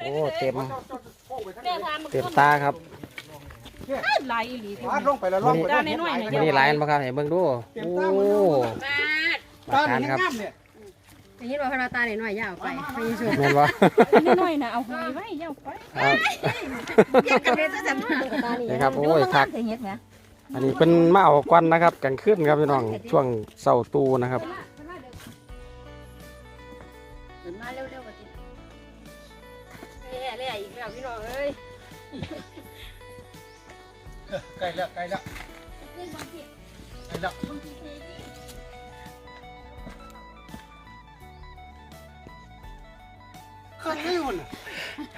โอ้เต็มแม่ทานมันเต็มตาครับไหลอีหลีวาดลงไปแล้วลงไปด้านน้อยๆหน่อยวันนี้หลายอันบ่ครับให้เบิ่งดูโอ้บาดมาตาทานเนี่ยครับงามเนี่ยอย่างนี้ว่าพระตาหน่อยๆยาวไปไม่ยินชมแม่นบ่น้อยๆนะเอาหอยไว้เย้าไปครับเรียกกันเลยจะจำตานี่นี่ครับโอ้ยคักเฮ็ดไหมอันนี้เป็นมาเอาควันนะครับกลางคืนครับพี่น้องช่วงเสาตูนะครับ แล่ๆอีกแล้วพี่น้องเอ้ยใกล้แล้วใกล้แล้วใกล้แล้วเคยให้หุ่น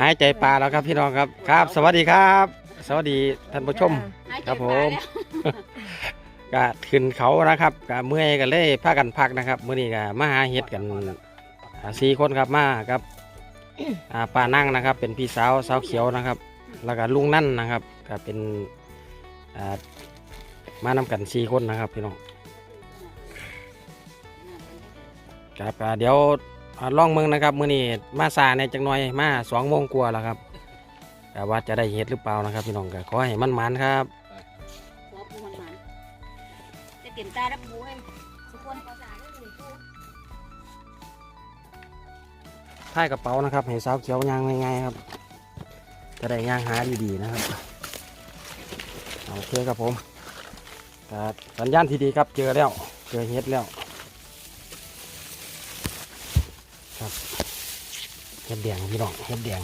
หายใจปลาแล้วครับพี่น้องครับครับ สวัสดีครับ สวัสดีท่านผู้ชมครับผมก็ขึ้นเขานะครับก็เมื่อยกันเลยพากันพักนะครับ มื้อนี้ก็มาหาเห็ดกันอ่าสี่คนครับมาครับ อ่าป้านั่งนะครับ เป็นพี่สาวสาวเขียวนะครับ แล้วก็ลุงนั่นนะครับก็เป็นอ่ามานำกันสี่คนนะครับพี่น้องครับเดี๋ยวอ่องเมืองนะครับมื้อนี้มาซาในจังหน่อยมาสองโมงกว่าแล้วครับก็ว่าจะได้เห็ดหรือเปล่านะครับ พี่น้องก็ขอให้มันมันครับ หัวปูมันมันจะเต็มตาดับบูายกระเป๋านะครับให้สาวเขียวยางง่ายๆครับจะได้ยางหาดีๆนะครับโอเคครับผมแต่สัญญาณที่ดีครับเจอแล้วเจอเฮ็ดแล้วครับเฮ็ดแดงพี่น้องเฮ็ดแดง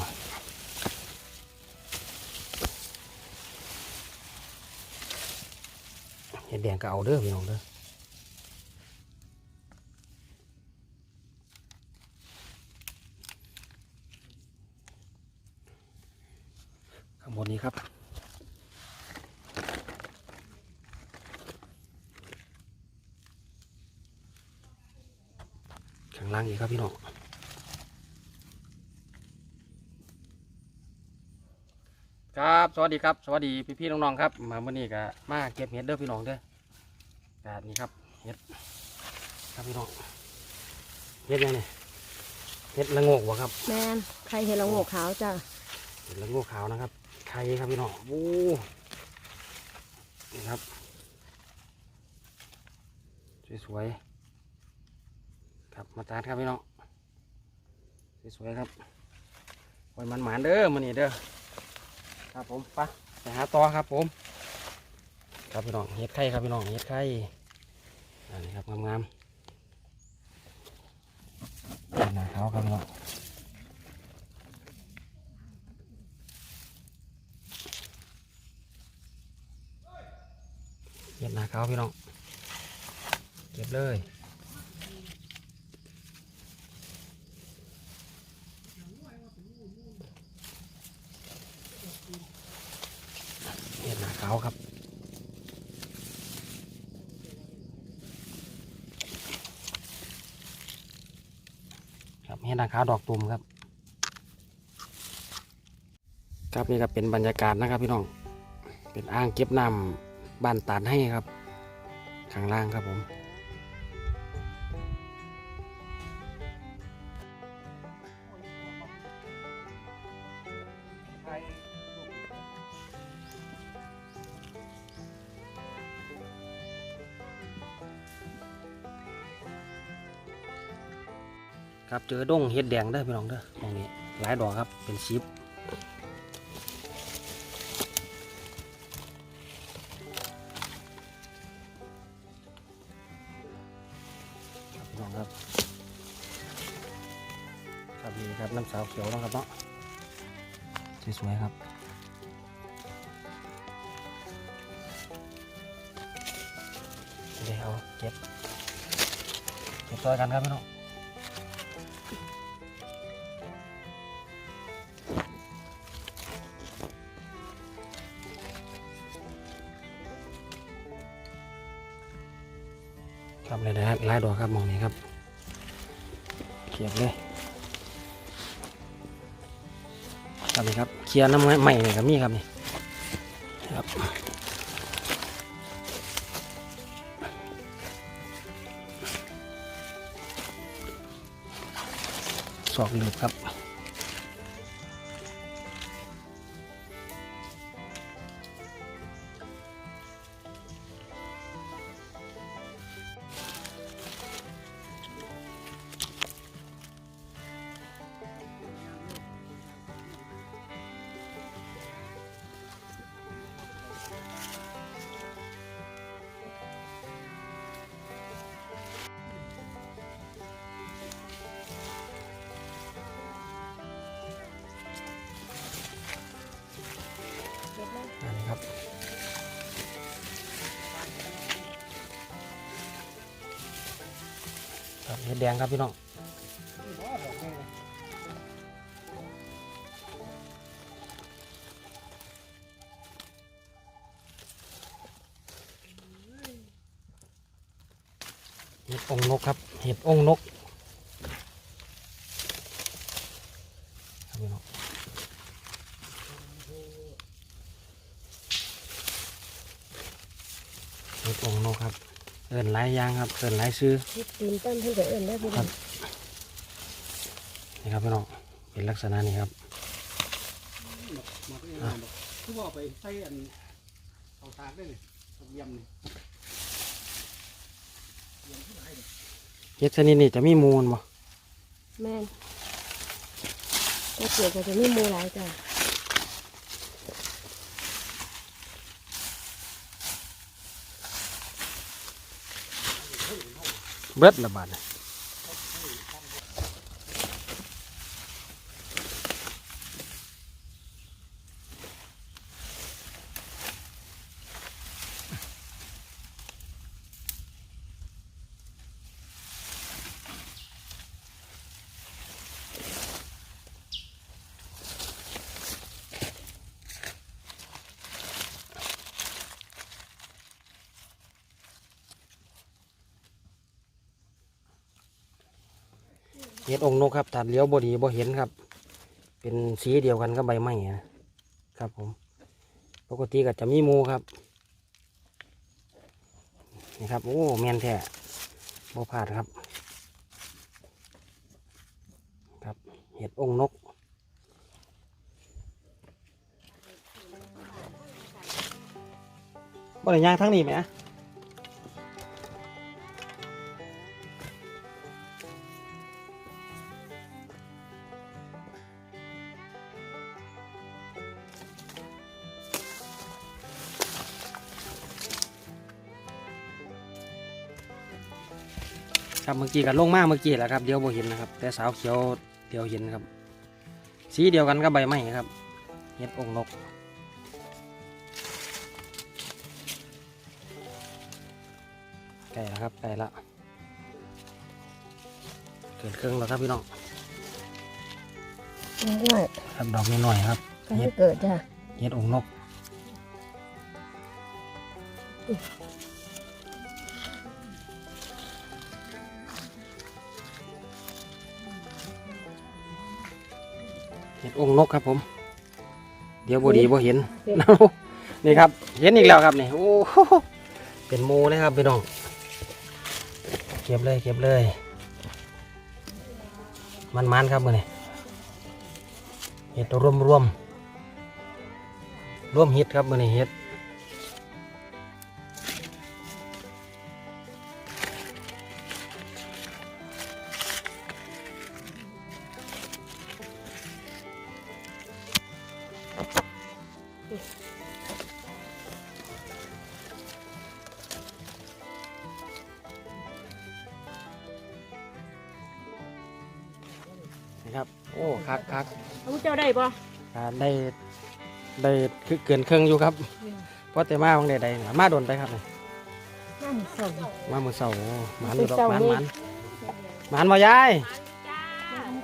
เฮ็ดแดงก็เอาเด้อพี่น้องเด้อข้างบนนี้ครับ ข้างล่างอีก ครับพี่น้องครับ สวัสดีครับ สวัสดีพี่พี่ๆน้องๆครับ มาเมื่อนี้ก็มาเก็บเห็ดเด้อพี่น้องเด้อก็นี่ครับเห็ดครับพี่น้องเห็ดยังไงเห็ดละโงกวะครับแมนใครเห็นเราโง่ขาวจ้ะเห็ดละโงกขาวนะครับไข่ครับพี่น้องโอ้นี่ครับสวยๆ ครับมาตาดครับพี่น้องสวยๆครับไว้มันหมานเด้อมื่อนี้เด้อครับผมไปไปหาต่อครับผม ครับพี่น้องเห็ดไข่ครับพี่น้องเห็ดไข่อันนี้ครับงามๆเห็ดหนาเขาครับพี่น้องเห็ดหนาเขาพี่น้องเก็บเลยเห็ดหนาวครับ ครับเห็ดนาคาดอกตุ่มครับ ครับนี่ก็เป็นบรรยากาศนะครับพี่น้อง เป็นอ่างเก็บน้ำบ้านตาดให้ครับ ข้างล่างครับผม ครับเจอดงเห็ดแดงเด้อพี่น้องเด้อตรงนี้หลายดอกครับเป็นชิปพี่น้องครับครับนี่ครับน้ำสาวเขียวนะครับเนาะสวยๆครับเดี๋ยวเก็บเก็บตัวกันครับพี่น้อง ครับเลยนะไล่ดอกครับมองนี้ครับเขียบเลยครับนี่ครับเคลียร์น้ำไม้ใหม่นี่ครับมีครับนี่ครับสอกเหลือบครับ เห็ดแดงครับพี่น้องเห็ดองนกครับ เห็ดองนกครับพี่น้องเห็ดองค์นกครับเอินหลายอย่างครับเอินหลายซื้อตีนต้นเพิ่นก็เอิ้นได้พี่ครับนี่ครับพี่น้องเป็นลักษณะนี้ครับมาก็ยังคือว่าไปใส่อันเอาทากได้เลยเอาเยี่ยมนี่เห็ดชนิดนี้จะมีมูลบ่แม่นก็เกี่ยวกับจะไม่มูหลายจ้ะ เบิดละบาดนะ เห็ดองนกครับตัดเลี้ยวบดีบ่เห็นครับ เป็นสีเดียวกันกับใบไม้นะครับผม ปกติก็จะมีมูครับ นี่ครับ โอ้แมนแท้บ่พลาดครับ ครับเห็ดองนกบ่ได้ย่างทั้งนี้ไหม ครับเมื่อกี้ก็ลงมาเมื่อกี้แหละครับเดี๋ยวบ่เห็นนะครับ แต่สาวเขียวเดี๋ยวเห็นครับ สีเดียวกันกับใบไม้ครับเห็ดองค์นกใกล้แล้วครับใกล้แล้วเกิดเครื่องแล้วครับพี่น้องน้อยครับดอกน้อยๆครับก็ให้เกิดจ้ะเห็ดองค์นก ห็ดองค์นกครับผม เดี๋ยวบดีบ่เห็นนี่ครับ เห็นอีกแล้วครับนี่โอ้โหเป็นหมูเลยครับพี่น้องเก็บเลยเก็บเลย มันมันๆครับมือนี่เห็ดรวมรวมๆร่วมเห็ดครับมือนี่เห็ด คักคักเอาเจ้าได้ปะอ่าได้ได้คือเกินเครื่องอยู่ครับเพราะแต่มาของใดๆน่ะมาโดนไปครับนี่นั่นส่งมามือเสาร์หมันอยู่ดอกมื้หอมันเช้าหมันหมันบ่ยาย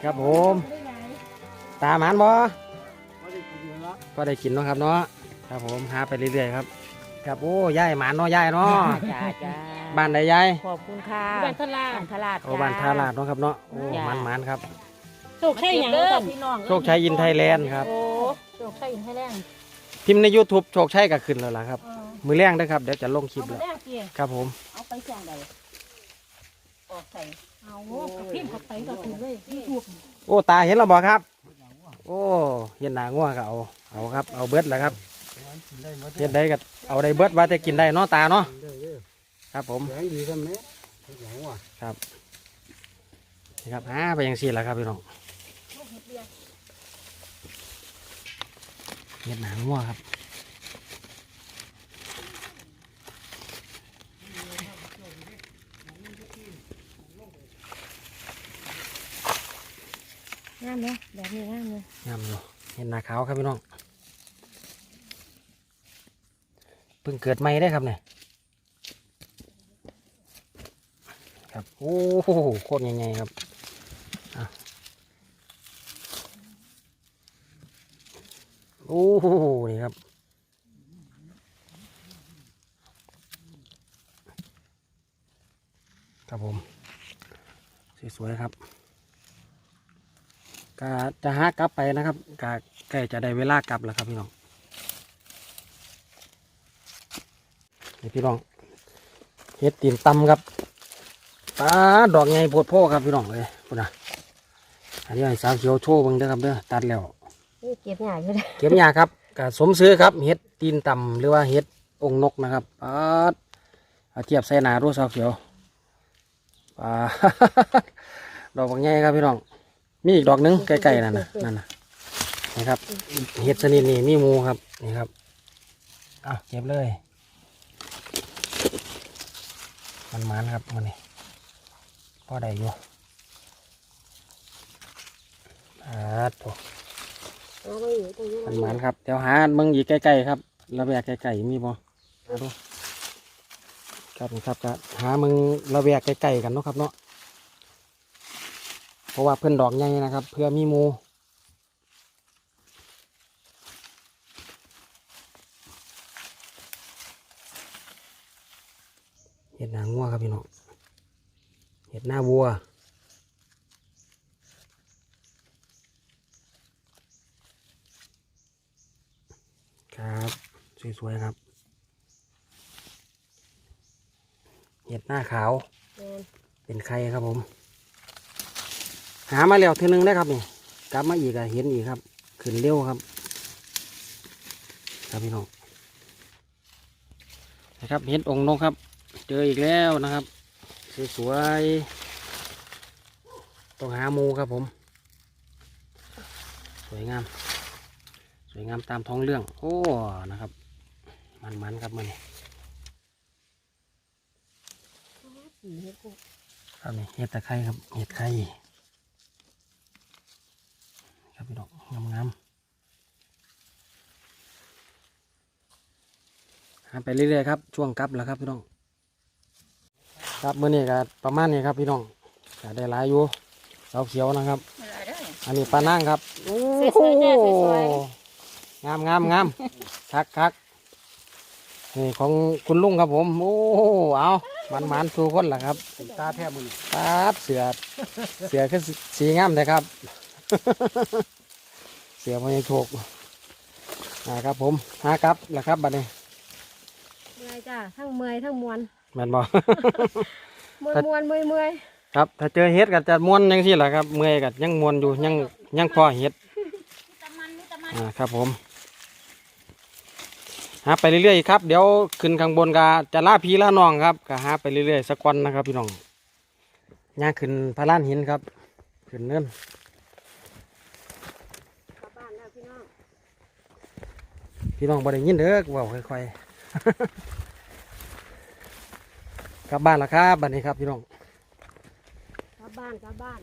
ครับผม ตาหมันบ่ไม่ได้กินเนื้อละก็ได้กินเนาะครับเนาะครับผมหาไปเรื่อยๆครับครับโอ้ยายหมันเนาะยายเนาะจ้าจ้าบ้านใดยายขอบคุณค่ะบ้านทลาบ้านทลาดโอ้บ้านทาลาดเนาะครับเนาะโอ้หมันหมันครับ โชคชัยหยังเด้อกันพี่น้องโชคชัยอินไทยแลนด์ครับ โอ้โชคชัยอินไทยแลนด์พิมพ์ใน YouTube โชคชัยก็ขึ้นแล้วล่ะครับ เออมือแรงเด้อครับ เดี๋ยวจะลงคลิปเอาไปแล้วแรกเกี่ยครับผม เอาไปช่องใดออกใส่ เอากับพิมพ์กับไปกับถึงเลยที่ถูกโอ้ตาเห็นแล้วบ่ครับ โอ้เห็นหน้างัวก็เอา เอาครับ เอาเบิดแล้วครับกินได้หมดเฮ็ดได้ก็เอาได้เบิดว่าแต่กินได้เนาะตาเนาะได้เด้อครับผมแข็งดีกันไหมแข็งว่ะนี่ครับหาไปยังสี่แล้วครับพี่น้อง เฮ็ดหนังวัวครับงามเนาะแบบนี้งามเลยงามอยู่เห็ดหนาขาวครับพี่น้องเพิ่งเกิดใหม่ได้ครับเนี่ยครับโอ้โหโคตรใหญ่ๆครับอะ โอ้โหนี่ครับ ครับผม สวยๆครับก็จะหากลับไปนะครับก็ใกล้จะได้เวลากลับแล้วครับพี่น้องนี่พี่น้องเฮ็ดตีนตำครับปลาดอกไงโพดโพครับพี่น้องเลยพุ่นนะอันนี้สาวเขียวโชว์บิ่งเด้อครับเด้อตัดแล้ว เก็บหยาอยู่เลยเก็บยาครับก็สมซื้อครับเฮ็ดตีนต่ำหรือว่าเฮ็ดองค์นกนะครับปาดเอาเทียบใส่หนารู้สาวเขียวปาด ดอกบางใหญ่ครับพี่น้องมีอีกดอกหนึงใกล้ๆนั่นนะนั่นนะนะครับเฮ็ดชนิดนี้มีหมูครับนี่ครับเอาเก็บเลย มันมันๆครับมันนี่พอได้อยู่อ่าตัว เอาไว้อยู่ตรงนี้มันมันครับเดี๋ยวหาเมืองอีกใกล้ๆครับระแวกใกล้ๆมีบ่หาดูครับนี่ครับก็หาเมืองระแวกใกล้ๆกันเนาะครับเนาะเพราะว่าเพื่อนดอกใหญ่นะครับ เพื่อมีหมูเห็ดหนางัวครับพี่น้องเห็ดหน้าวัว ครับสวยๆครับ เห็ดหน้าขาวแม่นเป็นไข่ครับผม หามาแล้วเทีนึงได้ครับนี่กลับมาอีกอะเห็นอีกครับ ขึ้นเร็วครับ ครับพี่น้องนะครับเห็ดองค์นกครับ เจออีกแล้วนะครับสวยๆต้องหาหมูครับผม สวยงามส วยงามตามท้องเรื่อง โอ้ นะครับ มันๆครับมันสีเฮ็ดกูครับนี่เห็ดตะไคร้ครับ เห็ดไข่ครับพี่ดอกงามๆหาไปเรื่อยๆครับ ช่วงกลับแล้วครับพี่น้อง ครับมื่อนี้ก็ประมาณนี้ครับพี่น้องก็ได้หลายอยู่เสาเขียวนะครับอะไรได้ออันนี้ปลานั่งครับ โอ้สวยๆจ้ะสวย งามงามงามคักคักนี่ของคุณลุงครับผม โอ้เอามันมันสู่คนล่ะครับ ตาแทบมือปาดเสือเสือคือสีงามเลยครับ เสือมันยังโชกนะครับผมหากลับแล้วครับบัดนี้เมื่อยจ้าทั้งเมื่อยทั้งมวนแม่นบ่มวนมวนเมื่อยเมื่อยครับ ถ้าเจอเห็ดก็จะม้วนยังที่แหละครับ เมื่อยก็ยังม้วนอยู่ยังยังพอเห็ดตะมันนี่ตะมันอ่าครับผม หาไปเรื่อยๆครับ เดี๋ยวขึ้นข้างบนก็จะล่าพีล่าน้องครับก็หาไปเรื่อยๆสักวันนะครับ พี่น้องย่างขึ้นพระล้านหินครับ ขึ้นเนินกลับบ้านแล้วพี่น้องพี่น้องบ่ได้ยินเด้อว่าค่อยๆกลับบ้านแล้วครับบัดนี้ครับพี่น้องกลับบ้านกลับบ้าน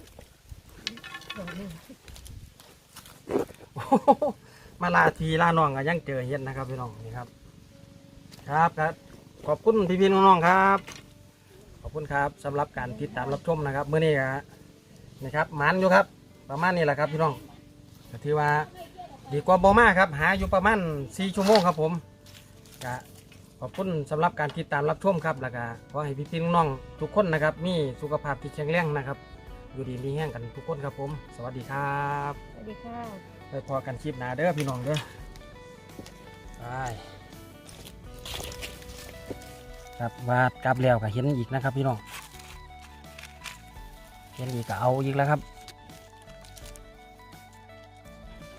มาลาทีลาน้องก็ยังเจอเห็ดนะครับพี่น้องนี่ครับ ครับครับขอบคุณพี่พี่ๆน้องๆครับ ขอบคุณครับสำหรับการติดตามรับชมนะครับเมื่อนี้ครับนะครับมันอยู่ครับ ประมาณนี้แหละครับพี่น้องก็ถือว่าดีกว่าบอมาครับหาอยู่ประมาณสี่ชั่วโมงครับผมก็ขอบคุณสำหรับการติดตามรับชมครับแล้วก็ขอให้พี่พี่ๆน้องๆทุกคนนะครับ มีสุขภาพที่แข็งแรงนะครับ อยู่ดีมีแห้งกันทุกคนครับผม สวัสดีครับ สวัสดีค่ะ ไปพอกันคลิปหน้าเด้อพี่น้องเด้อไปครับวาดกลับแล้วก็เห็นอีกนะครับ พี่น้องเห็นอีกก็เอาอีกแล้วครับ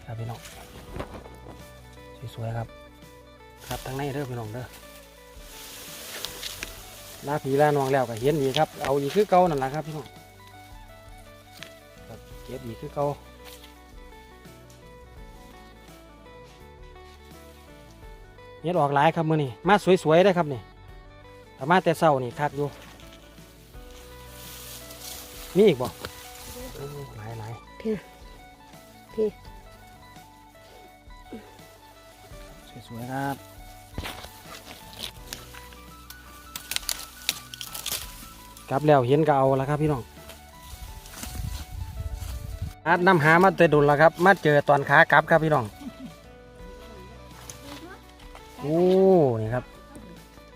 ครับพี่น้องสวยๆครับ ครับทางในเด้อพี่น้องเด้อลาผีลานองแล้วก็เห็นอีกครับ เอาอีกคือเก่านั่นแหละครับพี่น้องเก็บอีกคือเก่า เฮ็ดออกหลายครับมื้อนี้มาสวยๆได้อครับนี่แต่มาแต่เช้านี่คักอยู่มีอีกบ่โอ้หลายหลายพี่พี่สวยๆครับกลับแล้วเห็นก็เอาแล้วครับพี่น้องอาดน้ำหามาเตยดุลแล้วครับ มาเจอตอนขากลับครับพี่น้อง โอ้นี่ครับ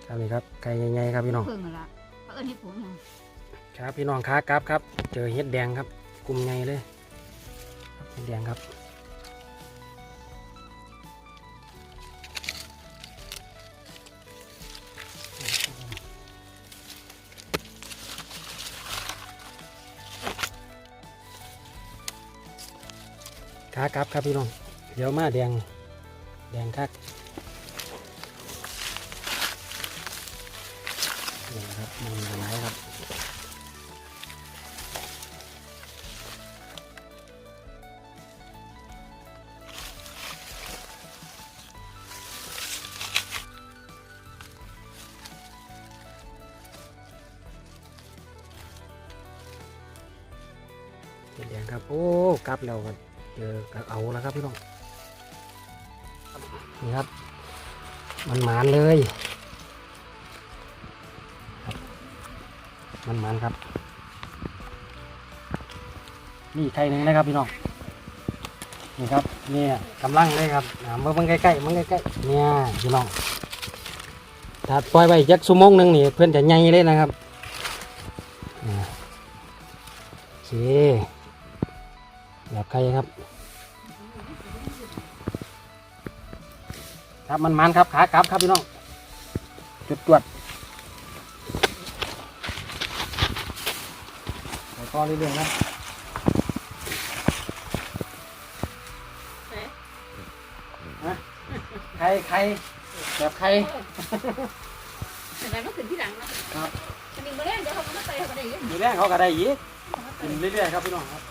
ครับนี่ครับไก่ใหญ่ๆครับพี่น้องเพิ่งนั่นละเขาเอิ้นให้ผมหยังครับพี่น้องขากลับครับ เจอเห็ดแดงครับกลุ่มใหญ่เลยครับเห็ดแดงครับขากลับครับพี่น้องเดี๋ยวมาแดงแดงคัก นี่นะครับมันหลายครับเห็ดแดงครับ โอ้กลับแล้วครับเจอกเอาแล้วครับพี่น้องนี่ครับ มันหมานเลย มันมานครับ นี่ไข่หนึ่งนะครับพี่น้อง นี่ครับ เนี่ยกำลังเลยครับเมื่อมันใกล้ๆมันใกล้ๆเนี่ยพี่น้องถ้าปล่อยไปจักชั่วโมงหนึ่งนี่เพื่อนจะใหญ่เลยนะครับโอเคแบบใครครับครับมันมันครับขากลับครับพี่น้องจุดตรวจ ไปต่อเรื่อยๆนะฮะใครใครแบบใครแต่นั้นมันขึ้นที่หลังนะครับอันนี้มาเล่นเดี๋ยวเขาก็มาใส่เขาก็ได้ยินอยู่แรกเขาก็ได้ยีกกินเรื่อยๆครับพี่น้องครับ